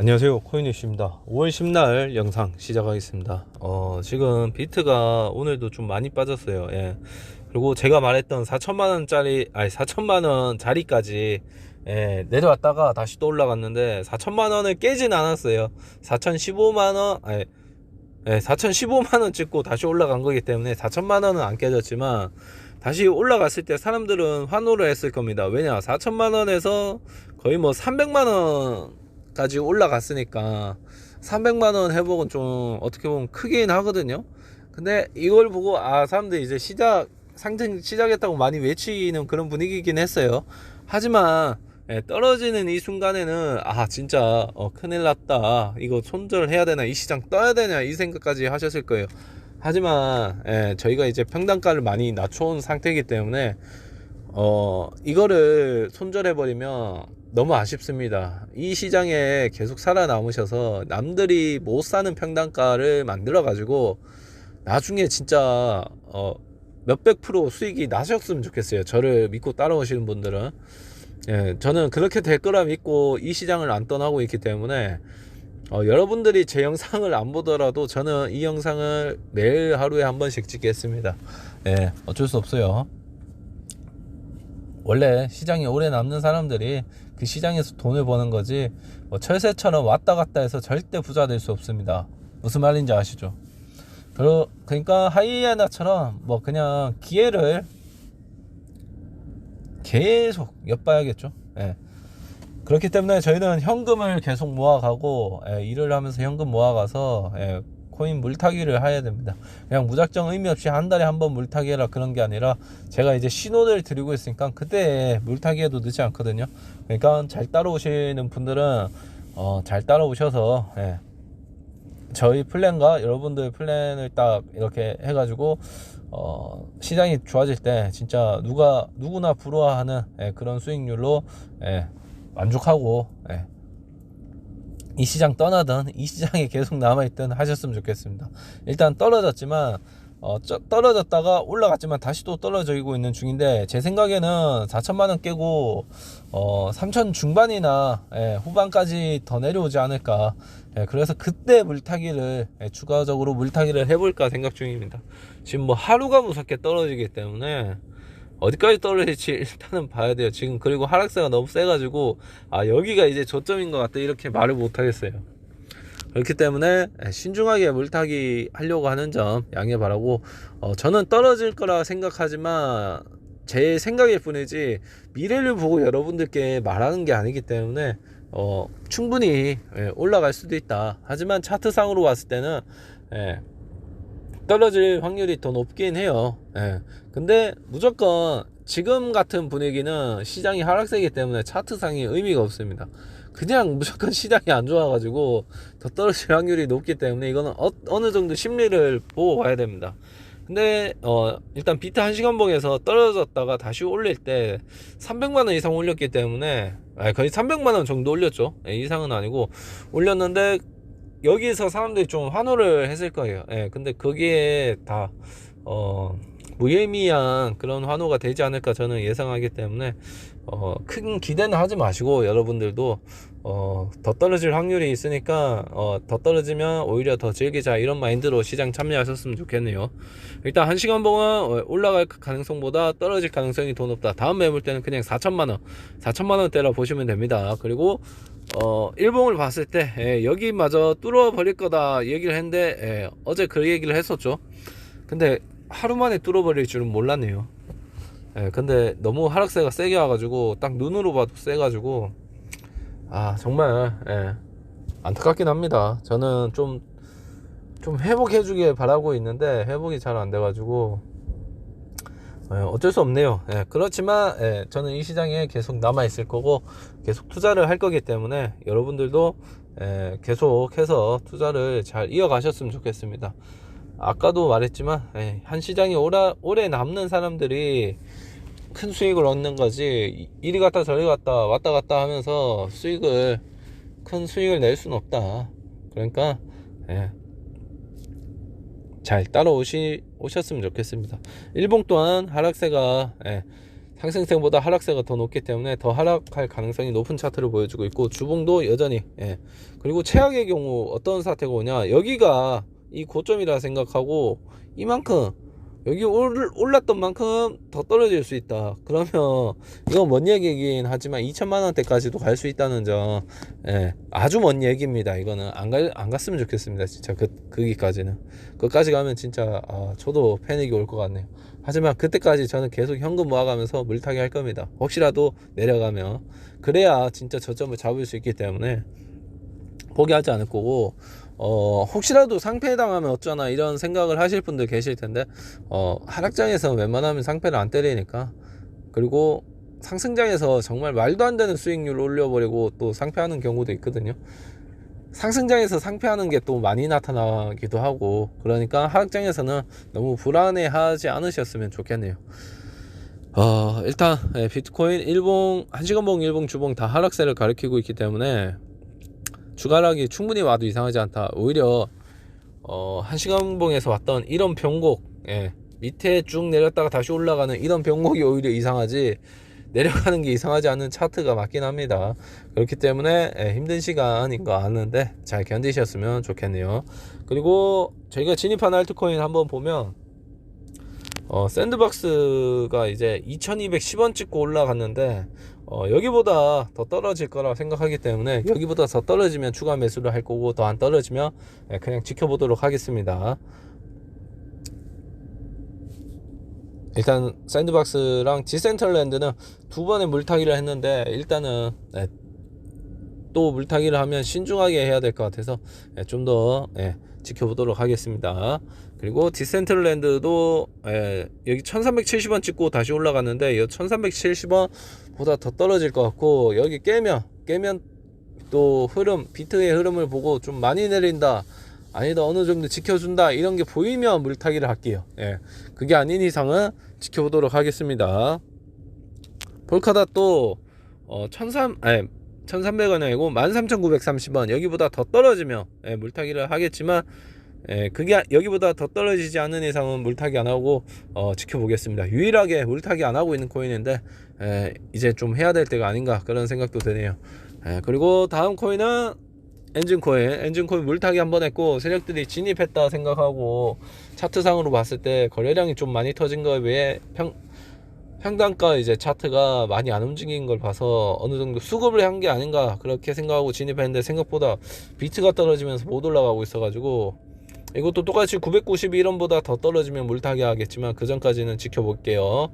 안녕하세요. 코인뉴스입니다. 5월 10날 영상 시작하겠습니다. 어, 지금 비트가 오늘도 좀 많이 빠졌어요. 예. 그리고 제가 말했던 4천만원짜리 아니 4천만원 자리까지 예, 내려왔다가 다시 또 올라갔는데 4천만원을 깨진 않았어요. 4,015만원 아니 예, 4,015만원 찍고 다시 올라간 거기 때문에 4천만원은 안 깨졌지만 다시 올라갔을 때 사람들은 환호를 했을 겁니다. 왜냐? 4천만 원에서 거의 뭐 300만 원 까지 올라갔으니까 300만 원 회복은 좀 어떻게 보면 크긴 하거든요. 근데 이걸 보고 아 사람들이 이제 시작 상승 시작했다고 많이 외치는 그런 분위기긴 했어요. 하지만 예, 떨어지는 이 순간에는 아 진짜 어, 큰일 났다. 이거 손절해야 되나? 이 시장 떠야 되냐? 이 생각까지 하셨을 거예요 하지만 예, 저희가 이제 평단가를 많이 낮춰온 상태이기 때문에 어 이거를 손절해 버리면 너무 아쉽습니다. 이 시장에 계속 살아남으셔서 남들이 못 사는 평단가를 만들어 가지고 나중에 진짜 어 몇백 프로 수익이 나셨으면 좋겠어요. 저를 믿고 따라오시는 분들은 예, 저는 그렇게 될 거라 믿고 이 시장을 안 떠나고 있기 때문에 어, 여러분들이 제 영상을 안 보더라도 저는 이 영상을 매일 하루에 한 번씩 찍겠습니다. 예, 어쩔 수 없어요. 원래 시장에 오래 남는 사람들이 그 시장에서 돈을 버는 거지 뭐 철새처럼 왔다 갔다 해서 절대 부자 될 수 없습니다. 무슨 말인지 아시죠? 그러, 그러니까 하이에나처럼 뭐 그냥 기회를 계속 엿봐야겠죠. 예. 그렇기 때문에 저희는 현금을 계속 모아가고 예, 일을 하면서 현금 모아가서 예, 코인 물타기를 해야 됩니다. 그냥 무작정 의미 없이 한 달에 한 번 물타기 해라 그런 게 아니라 제가 이제 신호를 드리고 있으니까 그때 물타기 해도 늦지 않거든요. 그러니까 잘 따라오시는 분들은 어, 잘 따라오셔서 예, 저희 플랜과 여러분들 플랜을 딱 이렇게 해가지고 어, 시장이 좋아질 때 진짜 누가 누구나 부러워하는 예, 그런 수익률로 예, 만족하고 예, 이 시장 떠나든 이 시장에 계속 남아있든 하셨으면 좋겠습니다. 일단 떨어졌지만 어, 쩌- 떨어졌다가 올라갔지만 다시 또 떨어지고 있는 중인데 제 생각에는 4천만 원 깨고 어, 3천 중반이나 예, 후반까지 더 내려오지 않을까. 예, 그래서 그때 물타기를 예, 추가적으로 물타기를 해볼까 생각 중입니다. 지금 뭐 하루가 무섭게 떨어지기 때문에 어디까지 떨어질지 일단은 봐야 돼요. 지금 그리고 하락세가 너무 세가지고 아 여기가 이제 저점인 것 같다 이렇게 말을 못 하겠어요. 그렇기 때문에 신중하게 물타기 하려고 하는 점 양해 바라고 어, 저는 떨어질 거라 생각하지만 제 생각일 뿐이지 미래를 보고 여러분들께 말하는 게 아니기 때문에 어, 충분히 예, 올라갈 수도 있다. 하지만 차트상으로 봤을 때는 예, 떨어질 확률이 더 높긴 해요. 예. 근데 무조건 지금 같은 분위기는 시장이 하락세이기 때문에 차트상이 의미가 없습니다. 그냥 무조건 시장이 안 좋아가지고 더 떨어질 확률이 높기 때문에 이거는 어, 어느 정도 심리를 보고 봐야 됩니다. 근데 어 일단 비트 1시간봉에서 떨어졌다가 다시 올릴 때 300만원 이상 올렸기 때문에 아 거의 300만원 정도 올렸죠 예, 이상은 아니고 올렸는데 여기서 사람들이 좀 환호를 했을 거예요. 예, 근데 거기에 다, 어, 무의미한 그런 환호가 되지 않을까 저는 예상하기 때문에, 어, 큰 기대는 하지 마시고, 여러분들도, 어, 더 떨어질 확률이 있으니까, 어, 더 떨어지면 오히려 더 즐기자, 이런 마인드로 시장 참여하셨으면 좋겠네요. 일단 한 시간 동안 올라갈 가능성보다 떨어질 가능성이 더 높다. 다음 매물 때는 그냥 4천만원, 4천만원대라 보시면 됩니다. 그리고, 어, 일봉을 봤을 때, 예, 여기마저 뚫어 버릴 거다 얘기를 했는데, 예, 어제 그 얘기를 했었죠. 근데 하루 만에 뚫어 버릴 줄은 몰랐네요. 예, 근데 너무 하락세가 세게 와가지고, 딱 눈으로 봐도 세가지고, 아, 정말, 예, 안타깝긴 합니다. 저는 좀, 좀 회복해주길 바라고 있는데, 회복이 잘 안 돼가지고, 예, 어쩔 수 없네요. 예, 그렇지만 예, 저는 이 시장에 계속 남아 있을 거고 계속 투자를 할 거기 때문에 여러분들도 예, 계속해서 투자를 잘 이어가셨으면 좋겠습니다. 아까도 말했지만 예, 한 시장이 오래, 오래 남는 사람들이 큰 수익을 얻는 거지 이리 갔다 저리 갔다 왔다 갔다 하면서 수익을 큰 수익을 낼 수는 없다. 그러니까 예, 잘 따라오시 오셨으면 좋겠습니다. 일봉 또한 하락세가 예, 상승세보다 하락세가 더 높기 때문에 더 하락할 가능성이 높은 차트를 보여주고 있고 주봉도 여전히 예. 그리고 최악의 경우 어떤 사태가 오냐 여기가 이 고점이라 생각하고 이만큼 여기 올, 올랐던 만큼 더 떨어질 수 있다. 그러면 이건 먼 얘기긴 하지만 2천만 원대까지도 갈 수 있다는 점 예, 아주 먼 얘기입니다. 이거는 안, 가, 안 갔으면 좋겠습니다 진짜. 그, 거기까지는. 그까지 가면 진짜 아, 저도 패닉이 올 것 같네요. 하지만 그때까지 저는 계속 현금 모아가면서 물타기 할 겁니다. 혹시라도 내려가면. 그래야 진짜 저점을 잡을 수 있기 때문에 포기하지 않을 거고 어 혹시라도 상패에 당하면 어쩌나 이런 생각을 하실 분들 계실 텐데 어 하락장에서 웬만하면 상패를 안 때리니까. 그리고 상승장에서 정말 말도 안 되는 수익률 올려버리고 또 상패하는 경우도 있거든요. 상승장에서 상패하는 게 또 많이 나타나기도 하고 그러니까 하락장에서는 너무 불안해 하지 않으셨으면 좋겠네요. 어 일단 예, 비트코인 일봉 한시간봉 일봉 주봉 다 하락세를 가리키고 있기 때문에 주가락이 충분히 와도 이상하지 않다. 오히려 어, 한시간봉에서 왔던 이런 변곡, 예, 밑에 쭉 내렸다가 다시 올라가는 이런 변곡이 오히려 이상하지 내려가는 게 이상하지 않은 차트가 맞긴 합니다. 그렇기 때문에 예, 힘든 시간인 거 아는데 잘 견디셨으면 좋겠네요. 그리고 저희가 진입한 알트코인 한번 보면 어, 샌드박스가 이제 2210원 찍고 올라갔는데 어, 여기보다 더 떨어질 거라 생각하기 때문에 여기보다 더 떨어지면 추가 매수를 할 거고 더 안 떨어지면 예, 그냥 지켜보도록 하겠습니다. 일단 샌드박스랑 지센터랜드는 두 번의 물타기를 했는데 일단은 예, 또 물타기를 하면 신중하게 해야 될 것 같아서 예, 좀더 예, 지켜보도록 하겠습니다. 그리고 디센트럴랜드도 예, 여기 1370원 찍고 다시 올라갔는데 이 1370원 보다 더 떨어질 것 같고 여기 깨면 깨면 또 흐름 비트의 흐름을 보고 좀 많이 내린다 아니다 어느 정도 지켜준다 이런 게 보이면 물타기를 할게요. 예 그게 아닌 이상은 지켜보도록 하겠습니다. 볼카다 또 어, 13, 아니, 1300원 아니고 13930원 여기보다 더 떨어지면 예, 물타기를 하겠지만 예, 그게 여기보다 더 떨어지지 않는 이상은 물타기 안 하고 어, 지켜보겠습니다. 유일하게 물타기 안 하고 있는 코인인데 예, 이제 좀 해야 될 때가 아닌가 그런 생각도 드네요. 예, 그리고 다음 코인은 엔진 코인, 엔진 코인 물타기 한 번 했고 세력들이 진입했다 생각하고 차트상으로 봤을 때 거래량이 좀 많이 터진 거에 비해 평, 평단가 이제 차트가 많이 안 움직인 걸 봐서 어느 정도 수급을 한 게 아닌가 그렇게 생각하고 진입했는데 생각보다 비트가 떨어지면서 못 올라가고 있어가지고 이것도 똑같이 991원보다 더 떨어지면 물타기 하겠지만 그 전까지는 지켜볼게요.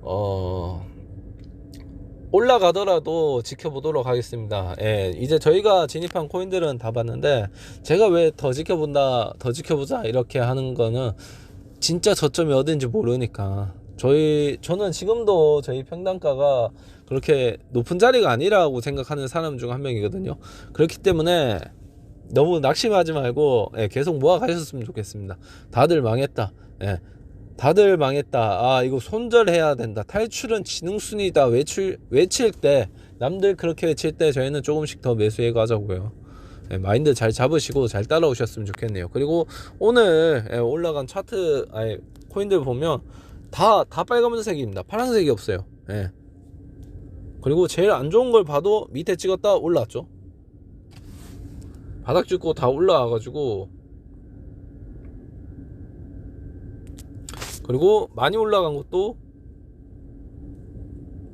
어 올라가더라도 지켜보도록 하겠습니다. 예, 이제 저희가 진입한 코인들은 다 봤는데 제가 왜 더 지켜본다 더 지켜보자 이렇게 하는 거는 진짜 저점이 어딘지 모르니까 저희 저는 지금도 저희 평단가가 그렇게 높은 자리가 아니라고 생각하는 사람 중 한 명이거든요 그렇기 때문에 너무 낙심하지 말고 예, 계속 모아 가셨으면 좋겠습니다. 다들 망했다. 예, 다들 망했다. 아 이거 손절해야 된다. 탈출은 지능순이다. 외출 외칠 때 남들 그렇게 외칠 때 저희는 조금씩 더 매수해 가자고요. 예, 마인드 잘 잡으시고 잘 따라오셨으면 좋겠네요. 그리고 오늘 예, 올라간 차트 아니 코인들 보면 다 다 빨간색입니다. 파란색이 없어요. 예. 그리고 제일 안 좋은 걸 봐도 밑에 찍었다 올라왔죠. 바닥 찍고 다 올라와가지고 그리고 많이 올라간 것도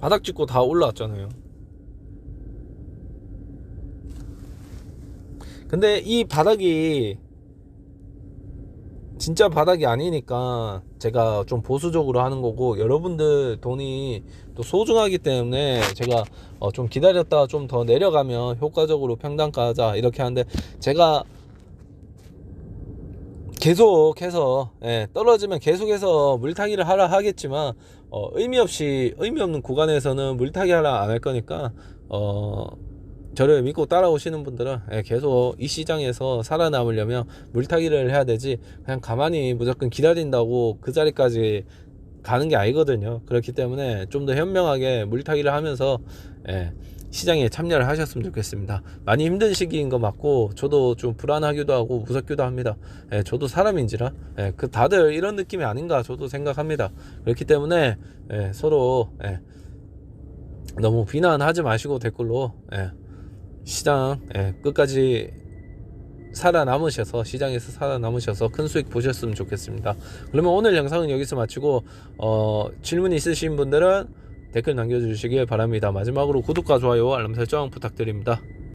바닥 찍고 다 올라왔잖아요 근데 이 바닥이 진짜 바닥이 아니니까 제가 좀 보수적으로 하는 거고 여러분들 돈이 또 소중하기 때문에 제가 어 좀 기다렸다가 좀 더 내려가면 효과적으로 평단가 하자 이렇게 하는데 제가 계속해서 예, 떨어지면 계속해서 물타기를 하라 하겠지만 어, 의미 없이 의미 없는 구간에서는 물타기 하라 안 할 거니까 어 저를 믿고 따라오시는 분들은 예, 계속 이 시장에서 살아남으려면 물타기를 해야 되지 그냥 가만히 무조건 기다린다고 그 자리까지 가는 게 아니거든요 그렇기 때문에 좀 더 현명하게 물타기를 하면서 예, 시장에 참여를 하셨으면 좋겠습니다. 많이 힘든 시기인 거 맞고 저도 좀 불안하기도 하고 무섭기도 합니다. 예, 저도 사람인지라 예, 그 다들 이런 느낌이 아닌가 저도 생각합니다. 그렇기 때문에 예, 서로 예, 너무 비난하지 마시고 댓글로 예, 시장 예, 끝까지 살아남으셔서 시장에서 살아남으셔서 큰 수익 보셨으면 좋겠습니다. 그러면 오늘 영상은 여기서 마치고 어, 질문 있으신 분들은 댓글 남겨주시길 바랍니다. 마지막으로 구독과 좋아요, 알람 설정 부탁드립니다.